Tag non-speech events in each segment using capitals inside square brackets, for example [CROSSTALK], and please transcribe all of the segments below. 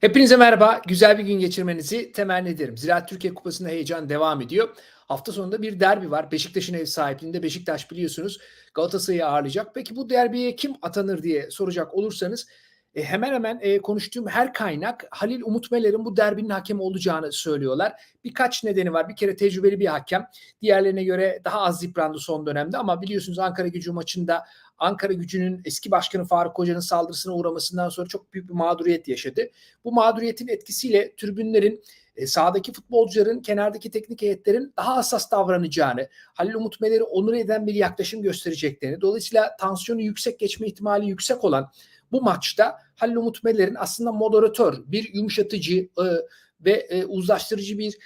Hepinize merhaba. Güzel bir gün geçirmenizi temenni ederim. Ziraat Türkiye Kupası'nda heyecan devam ediyor. Hafta sonunda bir derbi var. Beşiktaş'ın ev sahipliğinde. Beşiktaş biliyorsunuz Galatasaray'ı ağırlayacak. Peki bu derbiye kim atanır diye soracak olursanız e, hemen hemen e, konuştuğum her kaynak Halil Umut Meler'in bu derbinin hakemi olacağını söylüyorlar. Birkaç nedeni var. Bir kere tecrübeli bir hakem. Diğerlerine göre daha az yıprandı son dönemde ama biliyorsunuz Ankara gücü maçında Ankara gücünün eski başkanı Faruk Hoca'nın saldırısına uğramasından sonra çok büyük bir mağduriyet yaşadı. Bu mağduriyetin etkisiyle tribünlerin e, sahadaki futbolcuların, kenardaki teknik heyetlerin daha hassas davranacağını, Halil Umut Meler'i onur eden bir yaklaşım göstereceklerini, dolayısıyla tansiyonu yüksek geçme ihtimali yüksek olan bu maçta Halil Umut Meler'in aslında moderatör, bir yumuşatıcı e, ve e, uzlaştırıcı bir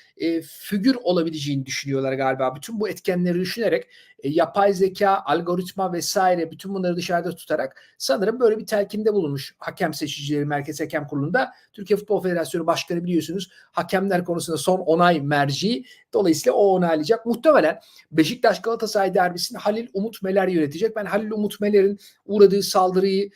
figür olabileceğini düşünüyorlar galiba. Bütün bu etkenleri düşünerek e, yapay zeka, algoritma vesaire bütün bunları dışarıda tutarak sanırım böyle bir telkinde bulunmuş hakem seçicileri Merkez Hakem Kurulu'nda. Türkiye Futbol Federasyonu Başkanı biliyorsunuz hakemler konusunda son onay merci. Dolayısıyla o onaylayacak. Muhtemelen Beşiktaş Galatasaray derbisini Halil Umut Meler yönetecek. Ben Halil Umut Meler'in uğradığı saldırıyı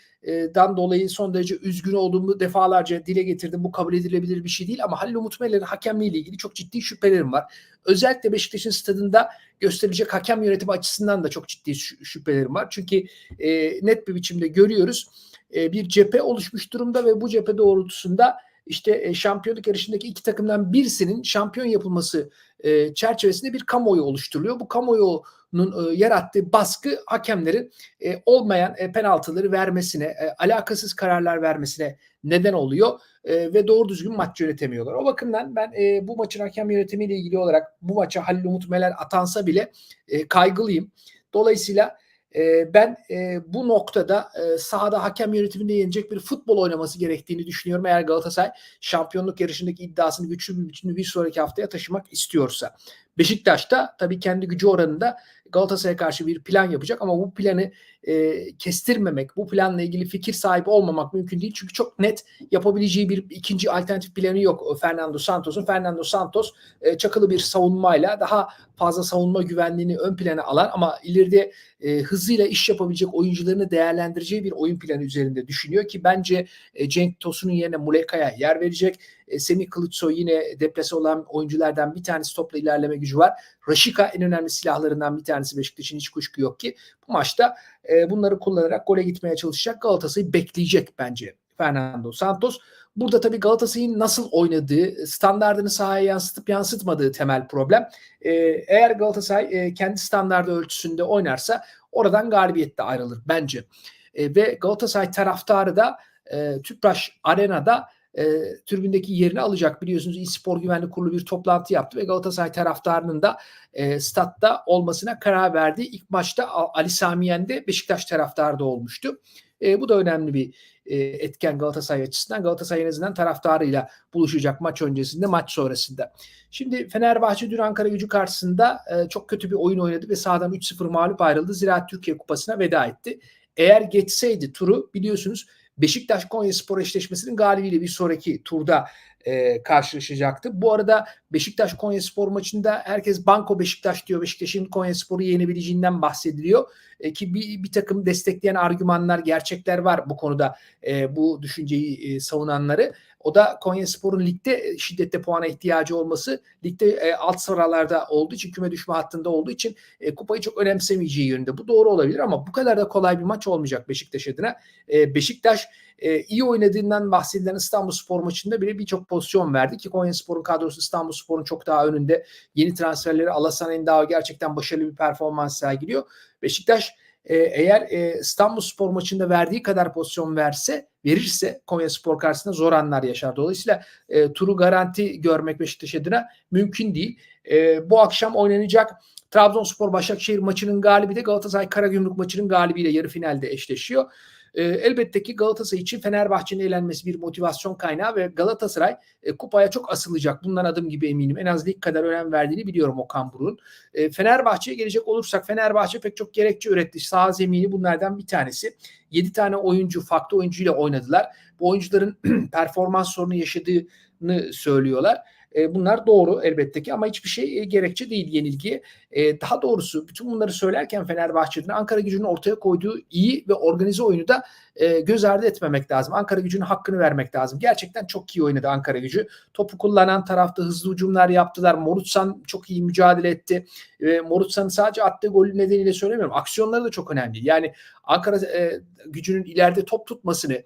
dan dolayı son derece üzgün olduğumu defalarca dile getirdim. Bu kabul edilebilir bir şey değil ama Halil Umut Meler'in hakemliği ile ilgili çok ciddi şüphelerim var. Özellikle Beşiktaş'ın stadında gösterilecek hakem yönetimi açısından da çok ciddi şüphelerim var. Çünkü e, net bir biçimde görüyoruz. E, bir cephe oluşmuş durumda ve bu cephe doğrultusunda işte e, şampiyonluk yarışındaki iki takımdan birisinin şampiyon yapılması e, çerçevesinde bir kamuoyu oluşturuluyor. Bu kamuoyunun e, yarattığı baskı hakemlerin e, olmayan e, penaltıları vermesine, e, alakasız kararlar vermesine neden oluyor e, ve doğru düzgün maç yönetemiyorlar. O bakımdan ben e, bu maçın hakem yönetimiyle ilgili olarak bu maça Halil Umut Meler atansa bile e, kaygılıyım. Dolayısıyla e, ben e, bu noktada e, sahada hakem yönetiminde yenecek bir futbol oynaması gerektiğini düşünüyorum. Eğer Galatasaray şampiyonluk yarışındaki iddiasını güçlü bir biçimde bir sonraki haftaya taşımak istiyorsa. Beşiktaş da tabii kendi gücü oranında Galatasaray'a karşı bir plan yapacak ama bu planı e, kestirmemek, bu planla ilgili fikir sahibi olmamak mümkün değil. Çünkü çok net yapabileceği bir ikinci alternatif planı yok Fernando Santos'un. Fernando Santos e, çakılı bir savunmayla daha fazla savunma güvenliğini ön plana alan ama ileride e, hızıyla iş yapabilecek oyuncularını değerlendireceği bir oyun planı üzerinde düşünüyor ki bence e, Cenk Tosun'un yerine Muleka'ya yer verecek. E, Semih Kılıçsoy yine deplase olan oyunculardan bir tanesi topla ilerleme gücü var. Raşika en önemli silahlarından bir tanesi Beşiktaş'ın hiç kuşku yok ki. Bu maçta e, bunları kullanarak gole gitmeye çalışacak. Galatasaray'ı bekleyecek bence Fernando Santos. Burada tabii Galatasaray'ın nasıl oynadığı, standartını sahaya yansıtıp yansıtmadığı temel problem. Ee, eğer Galatasaray e, kendi standardı ölçüsünde oynarsa oradan galibiyette ayrılır bence. E, ve Galatasaray taraftarı da e, Tüpraş Arena'da e, tribündeki yerini alacak. Biliyorsunuz İspor Güvenlik Kurulu bir toplantı yaptı ve Galatasaray taraftarının da e, statta olmasına karar verdi. İlk maçta Ali Samiyen Beşiktaş taraftarı da olmuştu. E, bu da önemli bir e, etken Galatasaray açısından. Galatasaray en azından taraftarıyla buluşacak maç öncesinde, maç sonrasında. Şimdi Fenerbahçe dün Ankara gücü karşısında e, çok kötü bir oyun oynadı ve sahadan 3-0 mağlup ayrıldı. Ziraat Türkiye Kupası'na veda etti. Eğer geçseydi turu biliyorsunuz Beşiktaş Konya Spor eşleşmesinin galibiyle bir sonraki turda e, karşılaşacaktı. Bu arada Beşiktaş Konya Spor maçında herkes Banko Beşiktaş diyor. Beşiktaş'ın Konya Spor'u yenebileceğinden bahsediliyor. E, ki bir, bir takım destekleyen argümanlar, gerçekler var bu konuda e, bu düşünceyi e, savunanları. O da Konya Spor'un ligde şiddette puana ihtiyacı olması, ligde e, alt sıralarda olduğu için, küme düşme hattında olduğu için e, kupayı çok önemsemeyeceği yönünde. Bu doğru olabilir ama bu kadar da kolay bir maç olmayacak Beşiktaş adına. E, Beşiktaş e, iyi oynadığından bahsedilen İstanbul Spor maçında bile birçok pozisyon verdi ki Konya Spor'un kadrosu İstanbul Spor'un çok daha önünde. Yeni transferleri Alasan Endao gerçekten başarılı bir performans sergiliyor. Beşiktaş e, eğer e, İstanbul Spor maçında verdiği kadar pozisyon verse verirse Konya Spor karşısında zor anlar yaşar. Dolayısıyla e, turu garanti görmek Beşiktaş adına mümkün değil. E, bu akşam oynanacak Trabzonspor Başakşehir maçının galibi de Galatasaray Karagümrük maçının galibiyle yarı finalde eşleşiyor. E, elbette ki Galatasaray için Fenerbahçe'nin eğlenmesi bir motivasyon kaynağı ve Galatasaray e, kupaya çok asılacak. Bundan adım gibi eminim. En az lig kadar önem verdiğini biliyorum Okan Buruk'un. E, Fenerbahçe'ye gelecek olursak Fenerbahçe pek çok gerekçe üretti. Sağ zemini bunlardan bir tanesi. 7 tane oyuncu farklı oyuncuyla oynadılar. Bu oyuncuların [CLEARS THROAT] performans sorunu yaşadığını söylüyorlar. E, bunlar doğru elbette ki ama hiçbir şey e, gerekçe değil yenilgiye. E, daha doğrusu bütün bunları söylerken Fenerbahçe'nin Ankara gücünün ortaya koyduğu iyi ve organize oyunu da göz ardı etmemek lazım. Ankara gücünün hakkını vermek lazım. Gerçekten çok iyi oynadı Ankara gücü. Topu kullanan tarafta hızlı hücumlar yaptılar. Morutsan çok iyi mücadele etti. E, Morutsan'ın sadece attığı golü nedeniyle söylemiyorum. Aksiyonları da çok önemli. Yani Ankara gücünün ileride top tutmasını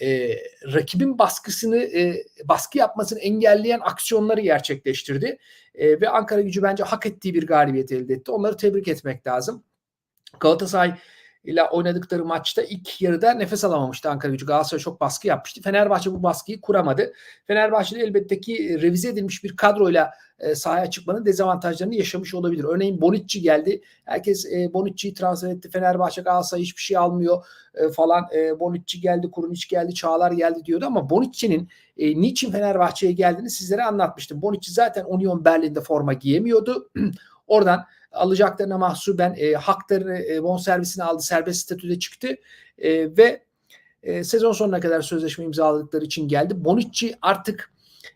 e, rakibin baskısını e, baskı yapmasını engelleyen aksiyonları gerçekleştirdi. E, ve Ankara gücü bence hak ettiği bir galibiyet elde etti. Onları tebrik etmek lazım. Galatasaray ile oynadıkları maçta ilk yarıda nefes alamamıştı Ankara gücü. Galatasaray çok baskı yapmıştı. Fenerbahçe bu baskıyı kuramadı. Fenerbahçe'de elbette ki revize edilmiş bir kadroyla e, sahaya çıkmanın dezavantajlarını yaşamış olabilir. Örneğin Bonucci geldi. Herkes e, Bonucci'yi transfer etti. Fenerbahçe Galatasaray hiçbir şey almıyor e, falan. E, Bonucci geldi, Kurunic geldi, Çağlar geldi diyordu ama Bonucci'nin e, niçin Fenerbahçe'ye geldiğini sizlere anlatmıştım. Bonucci zaten Union Berlin'de forma giyemiyordu. [CLEARS THROAT] Oradan alacaklarına mahsuben e, haklarını e, bonservisini aldı. Serbest statüde çıktı e, ve e, sezon sonuna kadar sözleşme imzaladıkları için geldi. Bonucci artık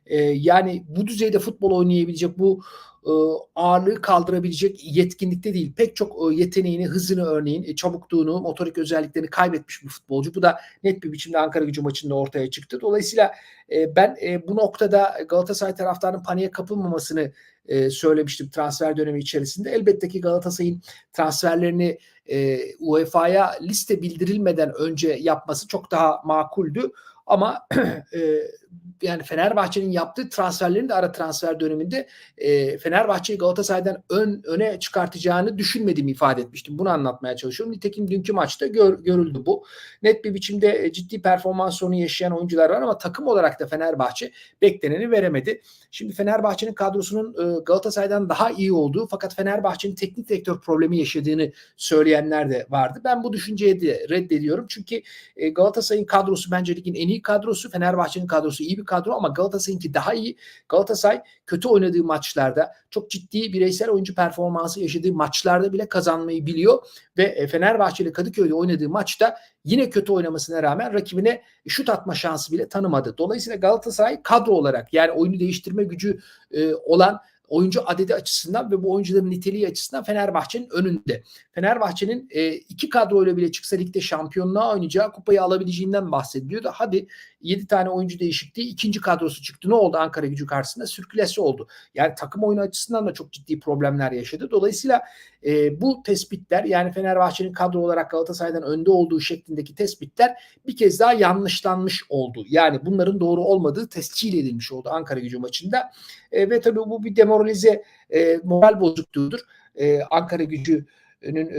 e, yani bu düzeyde futbol oynayabilecek bu e, ağırlığı kaldırabilecek yetkinlikte değil. Pek çok e, yeteneğini, hızını örneğin, e, çabukluğunu, motorik özelliklerini kaybetmiş bir futbolcu. Bu da net bir biçimde Ankara gücü maçında ortaya çıktı. Dolayısıyla ben bu noktada Galatasaray taraftarının paniğe kapılmamasını söylemiştim transfer dönemi içerisinde. Elbette ki Galatasaray'ın transferlerini UEFA'ya liste bildirilmeden önce yapması çok daha makuldü. Ama [CLEARS THROAT] yani Fenerbahçe'nin yaptığı transferlerin de ara transfer döneminde e, Fenerbahçe'yi Galatasaray'dan ön öne çıkartacağını düşünmediğimi ifade etmiştim. Bunu anlatmaya çalışıyorum. Nitekim dünkü maçta gör, görüldü bu. Net bir biçimde e, ciddi performans sorunu yaşayan oyuncular var ama takım olarak da Fenerbahçe bekleneni veremedi. Şimdi Fenerbahçe'nin kadrosunun e, Galatasaray'dan daha iyi olduğu fakat Fenerbahçe'nin teknik direktör problemi yaşadığını söyleyenler de vardı. Ben bu düşünceyi de reddediyorum. Çünkü e, Galatasaray'ın kadrosu bence ligin en iyi kadrosu. Fenerbahçe'nin kadrosu iyi bir kadro ama Galatasaray'ınki daha iyi. Galatasaray kötü oynadığı maçlarda çok ciddi bireysel oyuncu performansı yaşadığı maçlarda bile kazanmayı biliyor ve e, Fenerbahçe ile Kadıköy'de oynadığı maçta yine kötü oynamasına rağmen rakibine şut atma şansı bile tanımadı. Dolayısıyla Galatasaray kadro olarak yani oyunu değiştirme gücü e, olan oyuncu adedi açısından ve bu oyuncuların niteliği açısından Fenerbahçe'nin önünde. Fenerbahçe'nin e, iki kadroyla bile çıksa ligde şampiyonluğa oynayacağı kupayı alabileceğinden bahsediliyordu. Hadi 7 tane oyuncu değişikliği ikinci kadrosu çıktı. Ne oldu Ankara gücü karşısında? Sürkülesi oldu. Yani takım oyunu açısından da çok ciddi problemler yaşadı. Dolayısıyla e, bu tespitler yani Fenerbahçe'nin kadro olarak Galatasaray'dan önde olduğu şeklindeki tespitler bir kez daha yanlışlanmış oldu. Yani bunların doğru olmadığı tescil edilmiş oldu Ankara gücü maçında. E, ve tabii bu bir demoralize e, moral bozukluğudur. E, Ankara gücü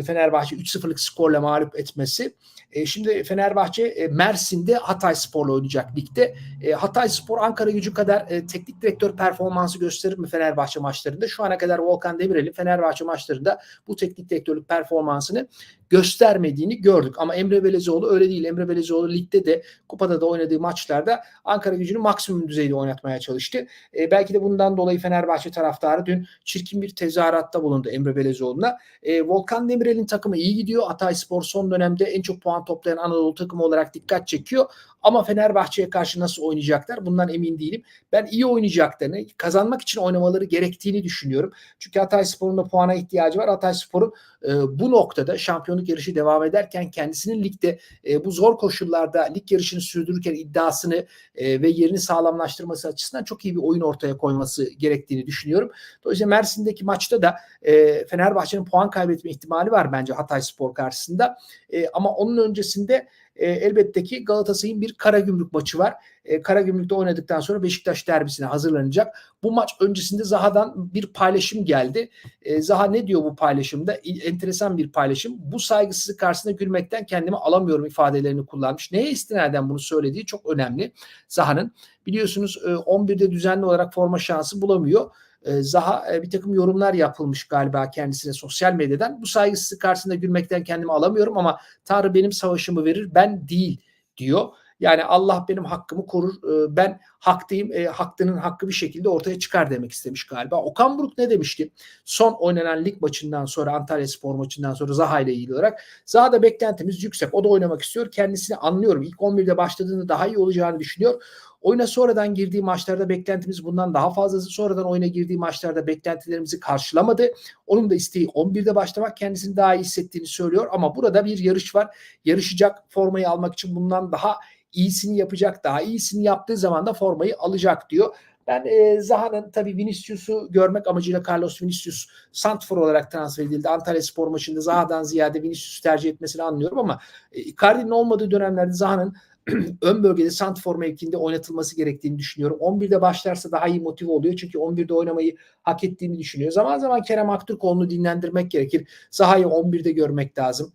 Fenerbahçe 3-0'lık skorla mağlup etmesi. E, şimdi Fenerbahçe e, Mersin'de Hatay Spor'la oynayacak ligde. E, Hatay Spor Ankara gücü kadar e, teknik direktör performansı gösterir mi Fenerbahçe maçlarında? Şu ana kadar Volkan Demirel'in Fenerbahçe maçlarında bu teknik direktörlük performansını göstermediğini gördük. Ama Emre Belezoğlu öyle değil. Emre Belezoğlu ligde de kupada da oynadığı maçlarda Ankara gücünü maksimum düzeyde oynatmaya çalıştı. E, belki de bundan dolayı Fenerbahçe taraftarı dün çirkin bir tezahüratta bulundu Emre Belezoğlu'na. E, Volkan Demirel'in takımı iyi gidiyor. Hatay Spor son dönemde en çok puan toplayan Anadolu takımı olarak dikkat çekiyor. Ama Fenerbahçe'ye karşı nasıl oynayacaklar bundan emin değilim. Ben iyi oynayacaklarını, kazanmak için oynamaları gerektiğini düşünüyorum. Çünkü Hatay Spor'un da puana ihtiyacı var. Hatay Spor'un e, bu noktada şampiyonluk yarışı devam ederken kendisinin ligde e, bu zor koşullarda lig yarışını sürdürürken iddiasını e, ve yerini sağlamlaştırması açısından çok iyi bir oyun ortaya koyması gerektiğini düşünüyorum. Dolayısıyla Mersin'deki maçta da e, Fenerbahçe'nin puan kaybetme ihtimali var bence Hatay Spor karşısında. E, ama onun öncesinde e, elbette ki Galatasaray'ın bir Karagümrük maçı var. E, Karagümrük'te oynadıktan sonra Beşiktaş derbisine hazırlanacak. Bu maç öncesinde Zaha'dan bir paylaşım geldi. E, Zaha ne diyor bu paylaşımda? Enteresan bir paylaşım. Bu saygısızlık karşısında gülmekten kendimi alamıyorum ifadelerini kullanmış. Neye istinaden bunu söylediği çok önemli. Zaha'nın biliyorsunuz e, 11'de düzenli olarak forma şansı bulamıyor. E, Zaha e, bir takım yorumlar yapılmış galiba kendisine sosyal medyadan. Bu saygısızlık karşısında gülmekten kendimi alamıyorum ama Tanrı benim savaşımı verir ben değil diyor. Yani Allah benim hakkımı korur. E, ben haklıyım. E, haklının hakkı bir şekilde ortaya çıkar demek istemiş galiba. Okan Buruk ne demişti? Son oynanan lig maçından sonra Antalya Spor maçından sonra Zaha ile ilgili olarak Zaha'da beklentimiz yüksek. O da oynamak istiyor. Kendisini anlıyorum. İlk 11'de başladığında daha iyi olacağını düşünüyor. Oyuna sonradan girdiği maçlarda beklentimiz bundan daha fazlası. Sonradan oyuna girdiği maçlarda beklentilerimizi karşılamadı. Onun da isteği 11'de başlamak kendisini daha iyi hissettiğini söylüyor. Ama burada bir yarış var. Yarışacak formayı almak için bundan daha iyisini yapacak. Daha iyisini yaptığı zaman da formayı alacak diyor. Ben e, Zaha'nın tabii Vinicius'u görmek amacıyla Carlos Vinicius Santfor olarak transfer edildi. Antalya Spor maçında Zaha'dan ziyade Vinicius'u tercih etmesini anlıyorum ama e, olmadığı dönemlerde Zaha'nın [CLEARS THROAT] ön bölgede Santfor mevkinde oynatılması gerektiğini düşünüyorum. 11'de başlarsa daha iyi motive oluyor. Çünkü 11'de oynamayı hak ettiğini düşünüyor. Zaman zaman Kerem Aktürkoğlu'nu dinlendirmek gerekir. Zaha'yı 11'de görmek lazım.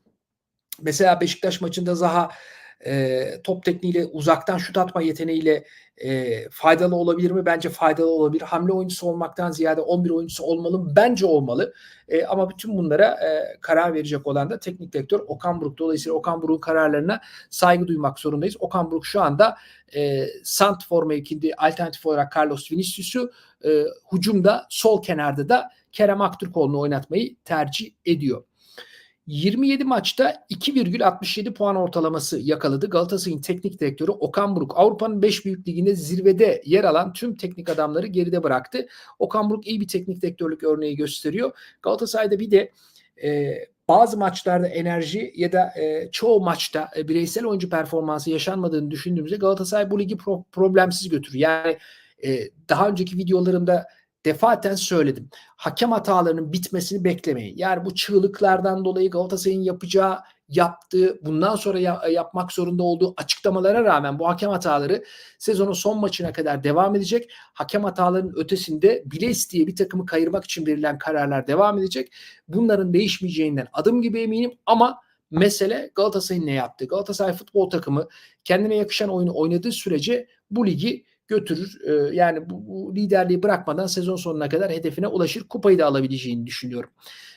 Mesela Beşiktaş maçında Zaha e, top tekniğiyle uzaktan şut atma yeteneğiyle e, faydalı olabilir mi? Bence faydalı olabilir. Hamle oyuncusu olmaktan ziyade 11 oyuncusu olmalı? Bence olmalı. E, ama bütün bunlara e, karar verecek olan da teknik direktör Okan Buruk. Dolayısıyla Okan Buruk'un kararlarına saygı duymak zorundayız. Okan Buruk şu anda e, Santfor mevkinde alternatif olarak Carlos Vinicius'u e, hucumda sol kenarda da Kerem Aktürkoğlu'nu oynatmayı tercih ediyor. 27 maçta 2,67 puan ortalaması yakaladı. Galatasaray'ın teknik direktörü Okan Buruk Avrupa'nın 5 büyük liginde zirvede yer alan tüm teknik adamları geride bıraktı. Okan Buruk iyi bir teknik direktörlük örneği gösteriyor. Galatasaray'da bir de e, bazı maçlarda enerji ya da e, çoğu maçta e, bireysel oyuncu performansı yaşanmadığını düşündüğümüzde Galatasaray bu ligi pro- problemsiz götürür. Yani e, daha önceki videolarımda defaten söyledim. Hakem hatalarının bitmesini beklemeyin. Yani bu çığlıklardan dolayı Galatasaray'ın yapacağı, yaptığı, bundan sonra ya, yapmak zorunda olduğu açıklamalara rağmen bu hakem hataları sezonun son maçına kadar devam edecek. Hakem hatalarının ötesinde bile isteye bir takımı kayırmak için verilen kararlar devam edecek. Bunların değişmeyeceğinden adım gibi eminim ama mesele Galatasaray'ın ne yaptı? Galatasaray futbol takımı kendine yakışan oyunu oynadığı sürece bu ligi götürür. E, yani bu, bu liderliği bırakmadan sezon sonuna kadar hedefine ulaşır. Kupayı da alabileceğini düşünüyorum.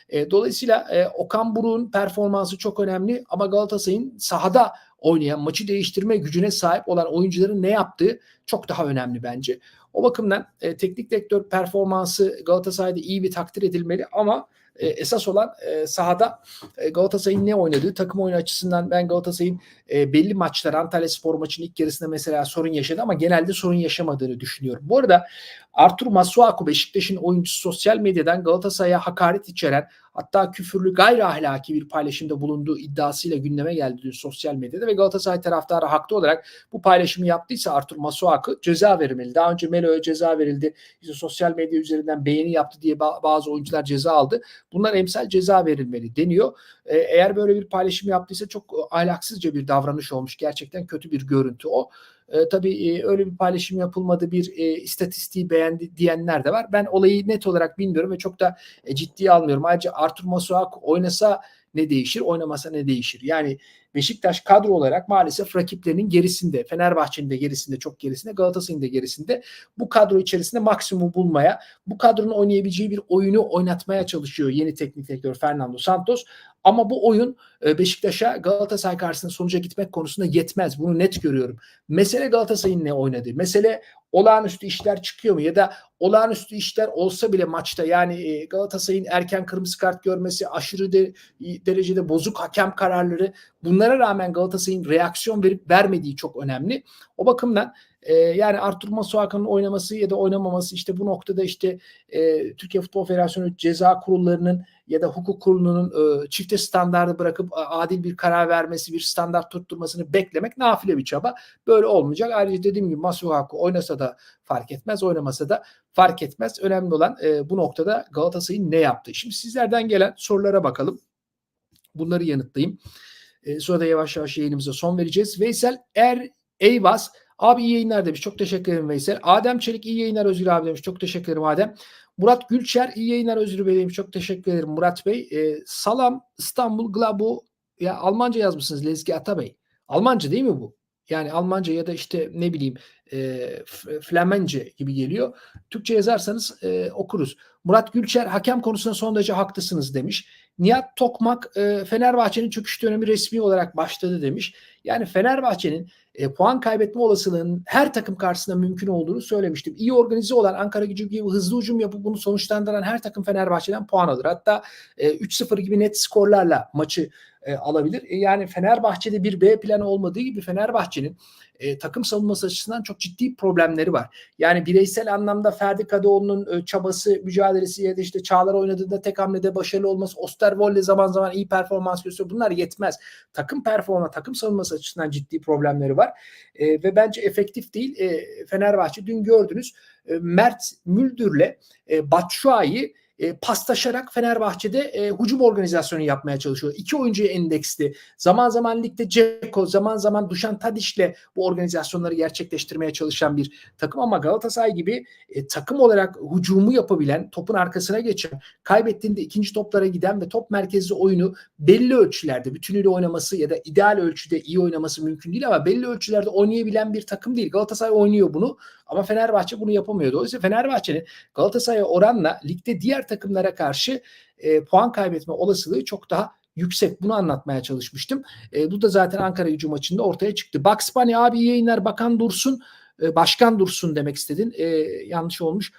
E, dolayısıyla e, Okan Buruk'un performansı çok önemli ama Galatasaray'ın sahada oynayan, maçı değiştirme gücüne sahip olan oyuncuların ne yaptığı çok daha önemli bence. O bakımdan e, teknik direktör performansı Galatasaray'da iyi bir takdir edilmeli ama e, esas olan e, sahada e, Galatasaray'ın ne oynadığı takım oyunu açısından ben Galatasaray'ın e, belli maçlar Antalya Spor maçının ilk yarısında mesela sorun yaşadı ama genelde sorun yaşamadığını düşünüyorum. Bu arada Artur Masuaku Beşiktaş'ın oyuncusu sosyal medyadan Galatasaray'a hakaret içeren hatta küfürlü gayri ahlaki bir paylaşımda bulunduğu iddiasıyla gündeme geldi dün sosyal medyada ve Galatasaray taraftarı haklı olarak bu paylaşımı yaptıysa Artur Masuaku ceza verilmeli. Daha önce Melo'ya ceza verildi. İşte sosyal medya üzerinden beğeni yaptı diye bazı oyuncular ceza aldı. Bunlar emsal ceza verilmeli deniyor. Ee, eğer böyle bir paylaşım yaptıysa çok ahlaksızca bir davranış olmuş. Gerçekten kötü bir görüntü o. E, tabii e, öyle bir paylaşım yapılmadı bir e, istatistiği beğendi diyenler de var. Ben olayı net olarak bilmiyorum ve çok da e, ciddiye almıyorum. Ayrıca Artur Masuak oynasa ne değişir, oynamasa ne değişir? Yani Beşiktaş kadro olarak maalesef rakiplerinin gerisinde, Fenerbahçe'nin de gerisinde, çok gerisinde, Galatasaray'ın da gerisinde. Bu kadro içerisinde maksimum bulmaya, bu kadronun oynayabileceği bir oyunu oynatmaya çalışıyor yeni teknik direktör Fernando Santos. Ama bu oyun e, Beşiktaş'a Galatasaray karşısında sonuca gitmek konusunda yetmez. Bunu net görüyorum. Mesele Galatasaray'ın ne oynadığı. Mesele olağanüstü işler çıkıyor mu? Ya da olağanüstü işler olsa bile maçta yani e, Galatasaray'ın erken kırmızı kart görmesi, aşırı de, derecede bozuk hakem kararları bunlara rağmen Galatasaray'ın reaksiyon verip vermediği çok önemli. O bakımdan e, yani Artur Masuaku'nun oynaması ya da oynamaması işte bu noktada işte e, Türkiye Futbol Federasyonu ceza kurullarının ya da hukuk kurulunun e, çifte standardı bırakıp adil bir karar vermesi, bir standart tutturmasını beklemek nafile bir çaba. Böyle olmayacak. Ayrıca dediğim gibi Masuaku oynasa da fark etmez, oynamasa da fark etmez. Önemli olan e, bu noktada Galatasaray'ın ne yaptığı. Şimdi sizlerden gelen sorulara bakalım. Bunları yanıtlayayım. E, sonra da yavaş yavaş yayınımıza son vereceğiz. Veysel Er Eyvaz Abi iyi yayınlar demiş. Çok teşekkür ederim Veysel. Adem Çelik iyi yayınlar Özgür abi demiş. Çok teşekkür ederim Adem. Murat Gülçer iyi yayınlar Özgür Bey demiş. Çok teşekkür ederim Murat Bey. Ee, Salam İstanbul Glabo ya Almanca yazmışsınız Lezgi Atabey. Almanca değil mi bu? Yani Almanca ya da işte ne bileyim e, Flemence gibi geliyor. Türkçe yazarsanız e, okuruz. Murat Gülçer hakem konusunda son derece haklısınız demiş. Nihat Tokmak e, Fenerbahçe'nin çöküş dönemi resmi olarak başladı demiş. Yani Fenerbahçe'nin e, puan kaybetme olasılığının her takım karşısında mümkün olduğunu söylemiştim. İyi organize olan Ankara gücü gibi hızlı hücum yapıp bunu sonuçlandıran her takım Fenerbahçe'den puan alır. Hatta e, 3-0 gibi net skorlarla maçı e, alabilir. E, yani Fenerbahçe'de bir B planı olmadığı gibi Fenerbahçe'nin e, takım savunması açısından çok ciddi problemleri var. Yani bireysel anlamda Ferdi Kadıoğlu'nun e, çabası, mücadelesi ya da işte Çağlar oynadığında tek hamlede başarılı olması, Osterwold'le zaman zaman iyi performans gösteriyor. Bunlar yetmez. Takım performa, takım savunması açısından ciddi problemleri var. E, ve bence efektif değil. E, Fenerbahçe dün gördünüz e, Mert Müldür'le e, Batshuayi e, paslaşarak Fenerbahçe'de e, hücum organizasyonu yapmaya çalışıyor. İki oyuncuyu endeksli. Zaman zaman ligde Ceko, zaman zaman Dušan Tadić'le bu organizasyonları gerçekleştirmeye çalışan bir takım ama Galatasaray gibi e, takım olarak hücumu yapabilen, topun arkasına geçen, kaybettiğinde ikinci toplara giden ve top merkezli oyunu belli ölçülerde bütünüyle oynaması ya da ideal ölçüde iyi oynaması mümkün değil ama belli ölçülerde oynayabilen bir takım değil. Galatasaray oynuyor bunu ama Fenerbahçe bunu yapamıyor. Dolayısıyla Fenerbahçe'nin Galatasaray'a oranla ligde diğer takımlara karşı e, puan kaybetme olasılığı çok daha yüksek. Bunu anlatmaya çalışmıştım. E, bu da zaten Ankara gücü maçında ortaya çıktı. Bugs Bunny abi yayınlar Bakan Dursun, e, Başkan Dursun demek istedin. E, yanlış olmuş.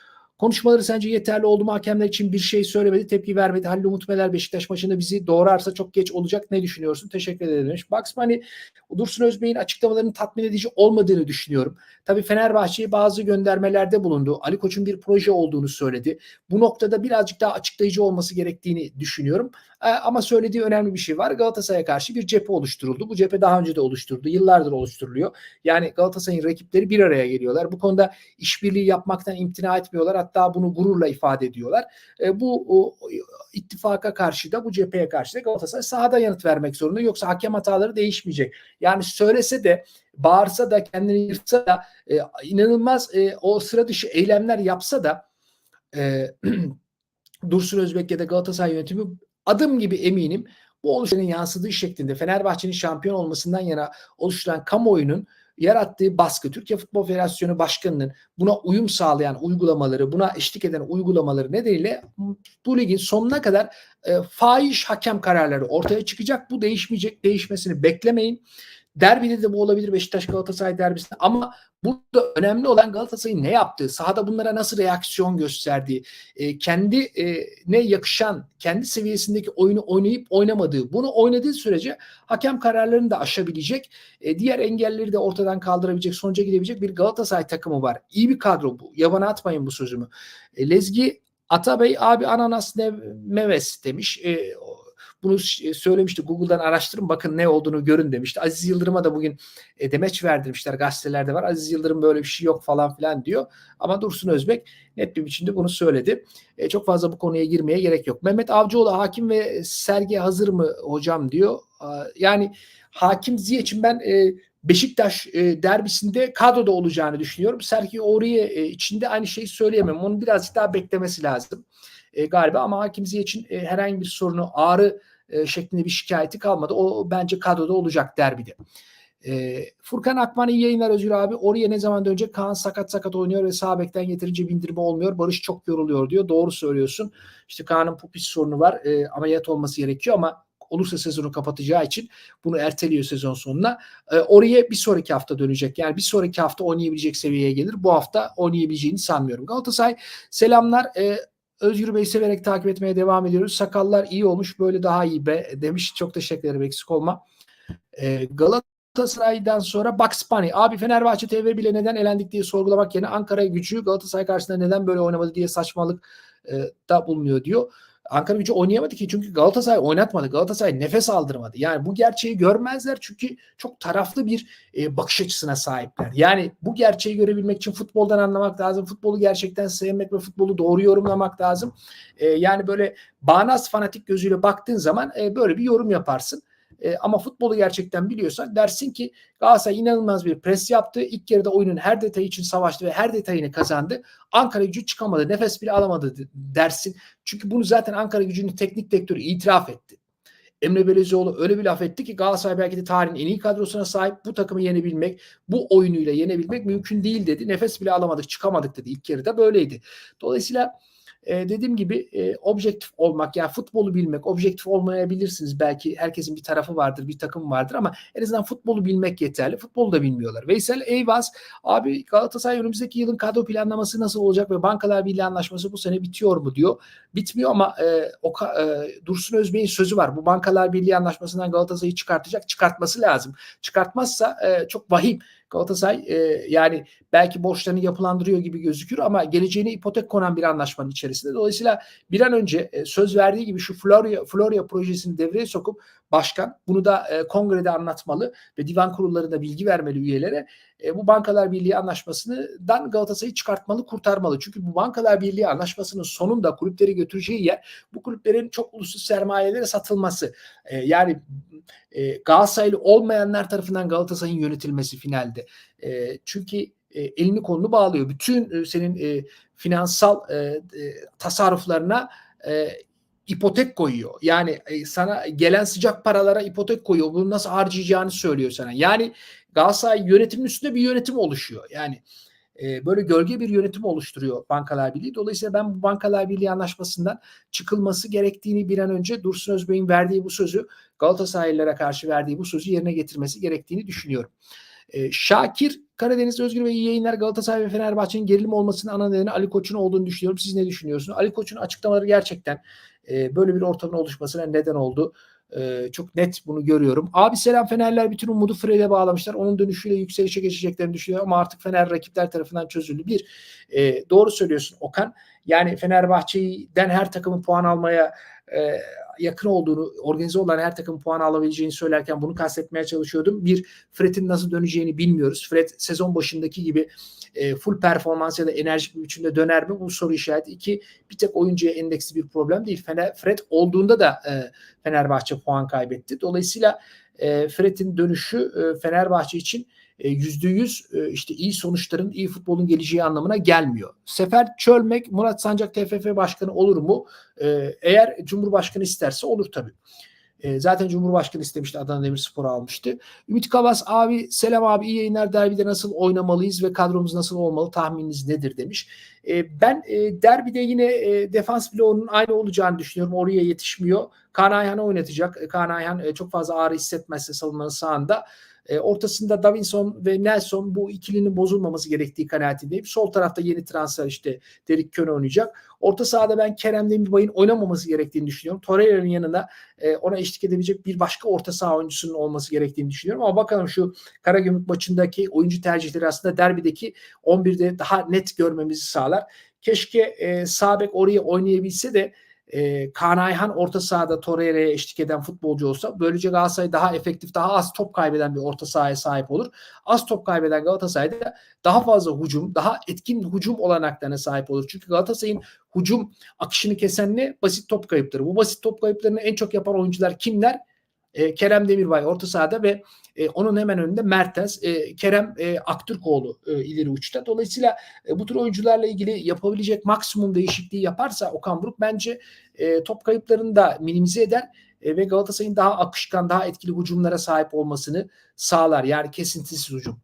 Konuşmaları sence yeterli oldu mu? Hakemler için bir şey söylemedi, tepki vermedi. Halil Umut Meler Beşiktaş maçında bizi doğrarsa çok geç olacak. Ne düşünüyorsun? Teşekkür ederim demiş. Bugs Bunny, Dursun Özbey'in açıklamalarının tatmin edici olmadığını düşünüyorum. Tabii Fenerbahçe'ye bazı göndermelerde bulundu. Ali Koç'un bir proje olduğunu söyledi. Bu noktada birazcık daha açıklayıcı olması gerektiğini düşünüyorum. Ee, ama söylediği önemli bir şey var. Galatasaray'a karşı bir cephe oluşturuldu. Bu cephe daha önce de oluşturuldu. Yıllardır oluşturuluyor. Yani Galatasaray'ın rakipleri bir araya geliyorlar. Bu konuda işbirliği yapmaktan imtina etmiyorlar. Hatta bunu gururla ifade ediyorlar. Ee, bu o, ittifaka karşı da bu cepheye karşı da Galatasaray sahada yanıt vermek zorunda. Yoksa hakem hataları değişmeyecek. Yani söylese de bağırsa da kendini yırtsa da e, inanılmaz e, o sıra dışı eylemler yapsa da e, [CLEARS THROAT] Dursun Özbek ya da Galatasaray yönetimi adım gibi eminim bu oluşumun yansıdığı şeklinde Fenerbahçe'nin şampiyon olmasından yana oluşturan kamuoyunun yarattığı baskı, Türkiye Futbol Federasyonu Başkanı'nın buna uyum sağlayan uygulamaları, buna eşlik eden uygulamaları nedeniyle bu ligin sonuna kadar e, fahiş hakem kararları ortaya çıkacak. Bu değişmeyecek, değişmesini beklemeyin. Derbide de bu olabilir Beşiktaş Galatasaray derbisinde ama burada önemli olan Galatasaray'ın ne yaptığı, sahada bunlara nasıl reaksiyon gösterdiği, e, kendi e, yakışan, kendi seviyesindeki oyunu oynayıp oynamadığı, bunu oynadığı sürece hakem kararlarını da aşabilecek, e, diğer engelleri de ortadan kaldırabilecek, sonuca gidebilecek bir Galatasaray takımı var. İyi bir kadro bu. Yabana atmayın bu sözümü. E, Lezgi Atabey abi ananas ne meves demiş. E, bunu söylemişti. Google'dan araştırın bakın ne olduğunu görün demişti. Aziz Yıldırım'a da bugün e, demeç verdirmişler. Gazetelerde var. Aziz Yıldırım böyle bir şey yok falan filan diyor. Ama Dursun Özbek net bir biçimde bunu söyledi. E, çok fazla bu konuya girmeye gerek yok. Mehmet Avcıoğlu hakim ve sergi hazır mı hocam diyor. Yani hakim için ben e, Beşiktaş e, derbisinde kadroda olacağını düşünüyorum. Sergi Oriye e, içinde aynı şeyi söyleyemem. Onun birazcık daha beklemesi lazım e, galiba ama Hakim için e, herhangi bir sorunu ağrı e, şeklinde bir şikayeti kalmadı. O bence kadroda olacak derbide. E, Furkan Akman iyi yayınlar Özgür abi. Oraya ne zaman dönecek? Kaan sakat sakat oynuyor ve sağ yeterince bindirme olmuyor. Barış çok yoruluyor diyor. Doğru söylüyorsun. İşte Kaan'ın pupis sorunu var. E, ameliyat olması gerekiyor ama olursa sezonu kapatacağı için bunu erteliyor sezon sonuna. E, oraya bir sonraki hafta dönecek. Yani bir sonraki hafta oynayabilecek seviyeye gelir. Bu hafta oynayabileceğini sanmıyorum. Galatasaray selamlar. E, Özgür Bey severek takip etmeye devam ediyoruz. Sakallar iyi olmuş böyle daha iyi be demiş. Çok teşekkür ederim eksik olma. Ee, Galatasaray'dan sonra Bugs Bunny. Abi Fenerbahçe TV bile neden elendik diye sorgulamak yerine Ankara gücü Galatasaray karşısında neden böyle oynamadı diye saçmalık e, da bulunuyor diyor. Ankara gücü oynayamadı ki çünkü Galatasaray oynatmadı. Galatasaray nefes aldırmadı. Yani bu gerçeği görmezler çünkü çok taraflı bir e, bakış açısına sahipler. Yani bu gerçeği görebilmek için futboldan anlamak lazım. Futbolu gerçekten sevmek ve futbolu doğru yorumlamak lazım. E, yani böyle bağnaz fanatik gözüyle baktığın zaman e, böyle bir yorum yaparsın. E, ama futbolu gerçekten biliyorsan dersin ki Galatasaray inanılmaz bir pres yaptı. İlk yarıda oyunun her detayı için savaştı ve her detayını kazandı. Ankara gücü çıkamadı. Nefes bile alamadı dersin. Çünkü bunu zaten Ankara gücünün teknik direktörü itiraf etti. Emre Belözoğlu öyle bir laf etti ki Galatasaray belki de tarihin en iyi kadrosuna sahip bu takımı yenebilmek, bu oyunuyla yenebilmek mümkün değil dedi. Nefes bile alamadık, çıkamadık dedi. İlk yarıda böyleydi. Dolayısıyla e, dediğim gibi e, objektif olmak yani futbolu bilmek, objektif olmayabilirsiniz. Belki herkesin bir tarafı vardır, bir takım vardır ama en azından futbolu bilmek yeterli. Futbolu da bilmiyorlar. Veysel Eyvaz abi Galatasaray önümüzdeki yılın kadro planlaması nasıl olacak ve Bankalar Birliği anlaşması bu sene bitiyor mu diyor. Bitmiyor ama e, o e, Dursun Özbey'in sözü var. Bu Bankalar Birliği anlaşmasından Galatasaray'ı çıkartacak. Çıkartması lazım. Çıkartmazsa e, çok vahim. Galatasaray e, yani belki borçlarını yapılandırıyor gibi gözükür ama geleceğine ipotek konan bir anlaşmanın içerisinde. Dolayısıyla bir an önce e, söz verdiği gibi şu Florya, Florya projesini devreye sokup başkan bunu da e, kongrede anlatmalı ve divan kurullarında bilgi vermeli üyelere. E, bu Bankalar Birliği anlaşmasından Galatasaray'ı çıkartmalı, kurtarmalı. Çünkü bu Bankalar Birliği anlaşmasının sonunda kulüpleri götüreceği yer bu kulüplerin çok uluslu sermayelere satılması. E, yani e, Galatasaraylı olmayanlar tarafından Galatasaray'ın yönetilmesi finalde. E, çünkü e, elini kolunu bağlıyor. Bütün e, senin e, finansal e, e, tasarruflarına e, ipotek koyuyor. Yani e, sana gelen sıcak paralara ipotek koyuyor. Bunu nasıl harcayacağını söylüyor sana. Yani Galatasaray yönetimin üstünde bir yönetim oluşuyor. Yani e, böyle gölge bir yönetim oluşturuyor Bankalar Birliği. Dolayısıyla ben bu Bankalar Birliği anlaşmasından çıkılması gerektiğini bir an önce Dursun Özbey'in verdiği bu sözü Galatasaraylılara karşı verdiği bu sözü yerine getirmesi gerektiğini düşünüyorum. E, Şakir Karadeniz Özgür ve iyi yayınlar Galatasaray ve Fenerbahçe'nin gerilim olmasının ana nedeni Ali Koç'un olduğunu düşünüyorum. Siz ne düşünüyorsunuz? Ali Koç'un açıklamaları gerçekten e, böyle bir ortamın oluşmasına neden oldu. E, çok net bunu görüyorum. Abi selam Fenerler bütün umudu Fred'e bağlamışlar. Onun dönüşüyle yükselişe geçeceklerini düşünüyor ama artık Fener rakipler tarafından çözüldü. Bir, e, doğru söylüyorsun Okan. Yani Fenerbahçe'den her takımın puan almaya yakın olduğunu, organize olan her takım puan alabileceğini söylerken bunu kastetmeye çalışıyordum. Bir, Fred'in nasıl döneceğini bilmiyoruz. Fred sezon başındaki gibi e, full performans ya da enerjik bir biçimde döner mi? Bu soru işareti. İki, bir tek oyuncuya endeksli bir problem değil. Fener, Fred olduğunda da e, Fenerbahçe puan kaybetti. Dolayısıyla e, Fred'in dönüşü e, Fenerbahçe için yüzde yüz e, işte iyi sonuçların, iyi futbolun geleceği anlamına gelmiyor. Sefer Çölmek, Murat Sancak TFF Başkanı olur mu? E, eğer Cumhurbaşkanı isterse olur tabii. E, zaten Cumhurbaşkanı istemişti Adana Demirspor'u almıştı. Ümit Kavas abi selam abi iyi yayınlar derbide nasıl oynamalıyız ve kadromuz nasıl olmalı tahmininiz nedir demiş. ben derbide yine defans bloğunun aynı olacağını düşünüyorum. Oraya yetişmiyor. Kaan Ayhan'ı oynatacak. Kaan Ayhan çok fazla ağrı hissetmezse savunmanın sağında. E, ortasında Davinson ve Nelson bu ikilinin bozulmaması gerektiği kanaatindeyim. Sol tarafta yeni transfer işte Derik Köne oynayacak. Orta sahada ben Kerem Demirbay'ın oynamaması gerektiğini düşünüyorum. Torreira'nın yanına e, ona eşlik edebilecek bir başka orta saha oyuncusunun olması gerektiğini düşünüyorum. Ama bakalım şu Karagümrük maçındaki oyuncu tercihleri aslında derbideki 11'de daha net görmemizi sağlar. Keşke e, Sabek oraya oynayabilse de e, Kaan Ayhan orta sahada Torreira'ya eşlik eden futbolcu olsa böylece Galatasaray daha efektif, daha az top kaybeden bir orta sahaya sahip olur. Az top kaybeden Galatasaray'da daha fazla hücum, daha etkin hücum olanaklarına sahip olur. Çünkü Galatasaray'ın hücum akışını kesen ne? Basit top kayıpları. Bu basit top kayıplarını en çok yapan oyuncular kimler? E, Kerem Demirbay orta sahada ve e, onun hemen önünde Mertens, e, Kerem e, Aktürkoğlu e, ileri uçta. Dolayısıyla e, bu tür oyuncularla ilgili yapabilecek maksimum değişikliği yaparsa Okan Buruk bence e, top kayıplarını da minimize eder e, ve Galatasaray'ın daha akışkan, daha etkili hücumlara sahip olmasını sağlar. Yani kesintisiz hücum.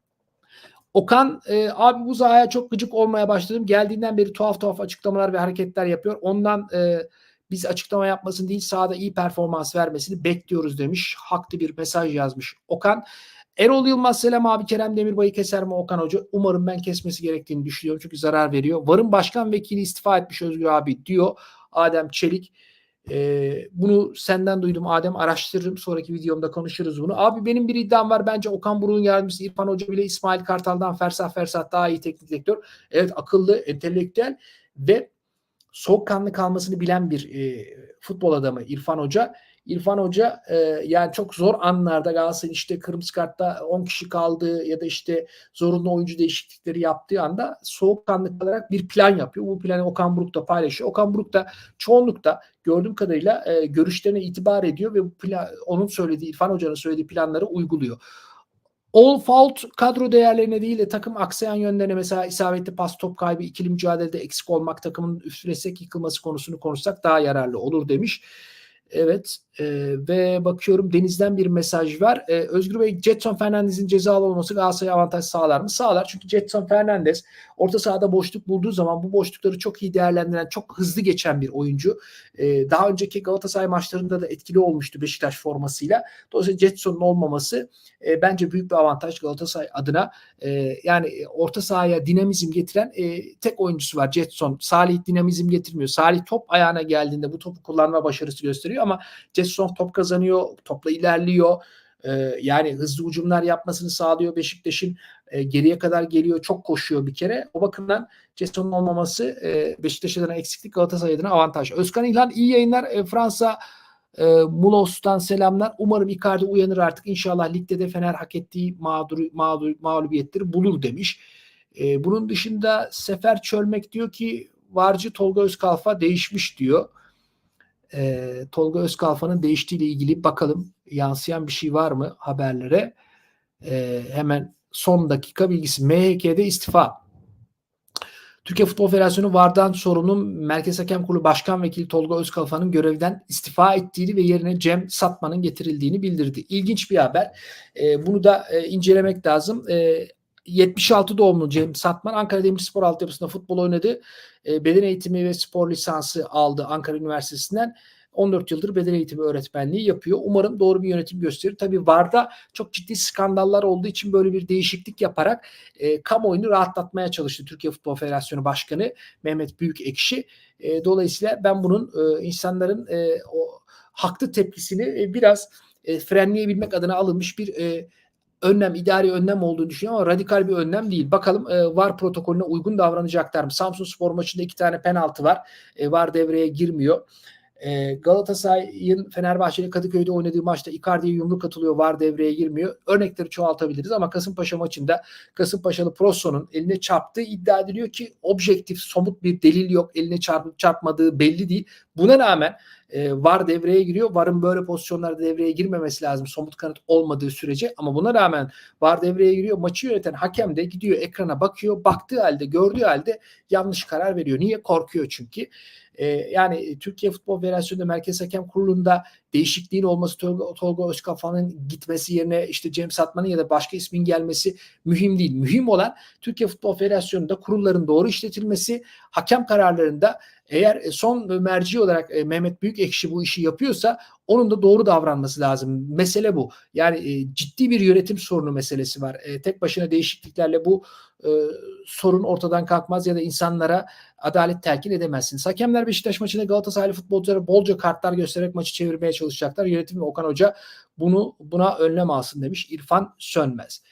Okan e, abi bu sahaya çok gıcık olmaya başladım. Geldiğinden beri tuhaf tuhaf açıklamalar ve hareketler yapıyor. Ondan e, biz açıklama yapmasını değil sahada iyi performans vermesini bekliyoruz demiş. Haklı bir mesaj yazmış Okan. Erol Yılmaz selam abi Kerem Demirbay'ı keser mi Okan Hoca? Umarım ben kesmesi gerektiğini düşünüyorum çünkü zarar veriyor. Varın başkan vekili istifa etmiş Özgür abi diyor Adem Çelik. Ee, bunu senden duydum Adem araştırırım sonraki videomda konuşuruz bunu. Abi benim bir iddiam var bence Okan Buruk'un yardımcısı İrfan Hoca bile İsmail Kartal'dan fersah fersah daha iyi teknik direktör. Evet akıllı, entelektüel ve soğukkanlı kalmasını bilen bir e, futbol adamı İrfan Hoca. İrfan Hoca e, yani çok zor anlarda Galatasaray'ın işte kırmızı kartta 10 kişi kaldığı ya da işte zorunlu oyuncu değişiklikleri yaptığı anda soğukkanlı kalarak bir plan yapıyor. Bu planı Okan Buruk da paylaşıyor. Okan Buruk da çoğunlukta gördüğüm kadarıyla e, görüşlerine itibar ediyor ve bu plan, onun söylediği İrfan Hoca'nın söylediği planları uyguluyor. All fault kadro değerlerine değil de takım aksayan yönlerine mesela isabetli pas top kaybı ikili mücadelede eksik olmak takımın üstüne yıkılması konusunu konuşsak daha yararlı olur demiş. Evet e, ve bakıyorum Deniz'den bir mesaj var. E, Özgür Bey Jetson Fernandez'in cezalı olması Galatasaray'a avantaj sağlar mı? Sağlar çünkü Jetson Fernandez orta sahada boşluk bulduğu zaman bu boşlukları çok iyi değerlendiren, çok hızlı geçen bir oyuncu. E, daha önceki Galatasaray maçlarında da etkili olmuştu Beşiktaş formasıyla. Dolayısıyla Jetson'un olmaması e, bence büyük bir avantaj Galatasaray adına. E, yani orta sahaya dinamizm getiren e, tek oyuncusu var Jetson. Salih dinamizm getirmiyor. Salih top ayağına geldiğinde bu topu kullanma başarısı gösteriyor ama Jetson top kazanıyor, topla ilerliyor. Ee, yani hızlı ucumlar yapmasını sağlıyor Beşiktaş'ın. E, geriye kadar geliyor, çok koşuyor bir kere. O bakımdan Jetson'un olmaması e, Beşiktaş adına eksiklik, Galatasaray adına avantaj. Özkan İlhan iyi yayınlar. E, Fransa e, Mulos'tan selamlar. Umarım Icardi uyanır artık. İnşallah ligde de Fener hak ettiği mağdur, mağdur, mağlubiyetleri bulur demiş. E, bunun dışında Sefer Çölmek diyor ki Varcı Tolga Özkalfa değişmiş diyor e, Tolga Özkalfa'nın değiştiğiyle ilgili bakalım yansıyan bir şey var mı haberlere. E, hemen son dakika bilgisi. MHK'de istifa. Türkiye Futbol Federasyonu Vardan sorunun Merkez Hakem Kurulu Başkan Vekili Tolga Özkalfa'nın görevden istifa ettiğini ve yerine Cem Satman'ın getirildiğini bildirdi. İlginç bir haber. E, bunu da e, incelemek lazım. E, 76 doğumlu Cem Satman Ankara Demirspor altyapısında futbol oynadı. E, beden eğitimi ve spor lisansı aldı Ankara Üniversitesi'nden. 14 yıldır beden eğitimi öğretmenliği yapıyor. Umarım doğru bir yönetim gösterir. Tabii VAR'da çok ciddi skandallar olduğu için böyle bir değişiklik yaparak e, kamuoyunu rahatlatmaya çalıştı Türkiye Futbol Federasyonu Başkanı Mehmet Büyükekşi. E, dolayısıyla ben bunun e, insanların e, o haklı tepkisini e, biraz e, frenleyebilmek adına alınmış bir e, önlem, idari önlem olduğunu düşünüyorum ama radikal bir önlem değil. Bakalım e, VAR protokolüne uygun davranacaklar mı? Samsun Spor maçında iki tane penaltı var. E, VAR devreye girmiyor. E, Galatasaray'ın Fenerbahçe'yle Kadıköy'de oynadığı maçta Icardi'ye yumruk atılıyor. VAR devreye girmiyor. Örnekleri çoğaltabiliriz ama Kasımpaşa maçında Kasımpaşalı Prosso'nun eline çarptığı iddia ediliyor ki objektif, somut bir delil yok. Eline çarpıp çarpmadığı belli değil. Buna rağmen e, VAR devreye giriyor. VAR'ın böyle pozisyonlarda devreye girmemesi lazım somut kanıt olmadığı sürece ama buna rağmen VAR devreye giriyor. Maçı yöneten hakem de gidiyor ekrana bakıyor. Baktığı halde gördüğü halde yanlış karar veriyor. Niye? Korkuyor çünkü. E, yani Türkiye Futbol Federasyonu Merkez Hakem Kurulu'nda değişikliğin olması Tolga, Tolga Özkafan'ın gitmesi yerine işte Cem Satman'ın ya da başka ismin gelmesi mühim değil. Mühim olan Türkiye Futbol Federasyonu'nda kurulların doğru işletilmesi, hakem kararlarında eğer e, son merci olarak e, Mehmet Büyükekşi bu işi yapıyorsa onun da doğru davranması lazım. Mesele bu. Yani e, ciddi bir yönetim sorunu meselesi var. tek başına değişikliklerle bu sorun ortadan kalkmaz ya da insanlara adalet telkin edemezsiniz. Hakemler Beşiktaş maçında Galatasaraylı futbolculara bolca kartlar göstererek maçı çevirmeye çalışacaklar. Yönetim Okan Hoca bunu buna önlem alsın demiş İrfan Sönmez.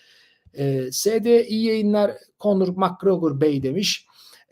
SD iyi yayınlar Conor McGregor Bey demiş.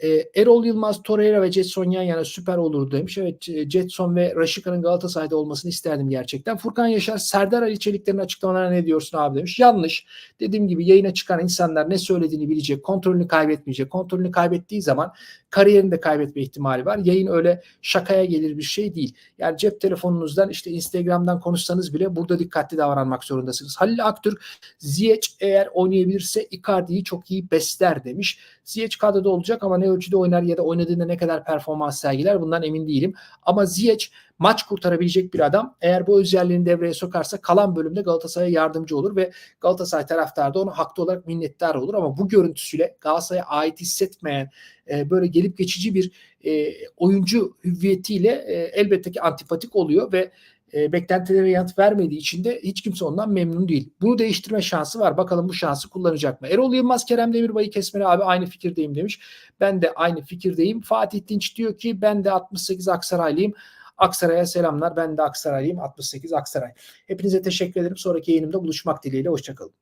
E, Erol Yılmaz, Torreira ve Jetson yan yana süper olur demiş. Evet Jetson ve Raşika'nın Galatasaray'da olmasını isterdim gerçekten. Furkan Yaşar, Serdar Ali Çelikler'in açıklamalarına ne diyorsun abi demiş. Yanlış. Dediğim gibi yayına çıkan insanlar ne söylediğini bilecek, kontrolünü kaybetmeyecek. Kontrolünü kaybettiği zaman kariyerini de kaybetme ihtimali var. Yayın öyle şakaya gelir bir şey değil. Yani cep telefonunuzdan işte Instagram'dan konuşsanız bile burada dikkatli davranmak zorundasınız. Halil Aktürk, Ziyech eğer oynayabilirse Icardi'yi çok iyi besler demiş. Ziyech kadroda olacak ama ne ölçüde oynar ya da oynadığında ne kadar performans sergiler bundan emin değilim. Ama Ziyech maç kurtarabilecek bir adam. Eğer bu özelliğini devreye sokarsa kalan bölümde Galatasaray'a yardımcı olur ve Galatasaray taraftarı da ona haklı olarak minnettar olur. Ama bu görüntüsüyle Galatasaray'a ait hissetmeyen e, böyle gelip geçici bir e, oyuncu hüviyetiyle e, elbette ki antipatik oluyor ve e, beklentilere yanıt vermediği için de hiç kimse ondan memnun değil. Bunu değiştirme şansı var. Bakalım bu şansı kullanacak mı? Erol Yılmaz Kerem Demirbay'ı kesmeli abi aynı fikirdeyim demiş. Ben de aynı fikirdeyim. Fatih Dinç diyor ki ben de 68 Aksaraylıyım. Aksaray'a selamlar. Ben de Aksaraylıyım. 68 Aksaray. Hepinize teşekkür ederim. Sonraki yayınımda buluşmak dileğiyle. Hoşçakalın.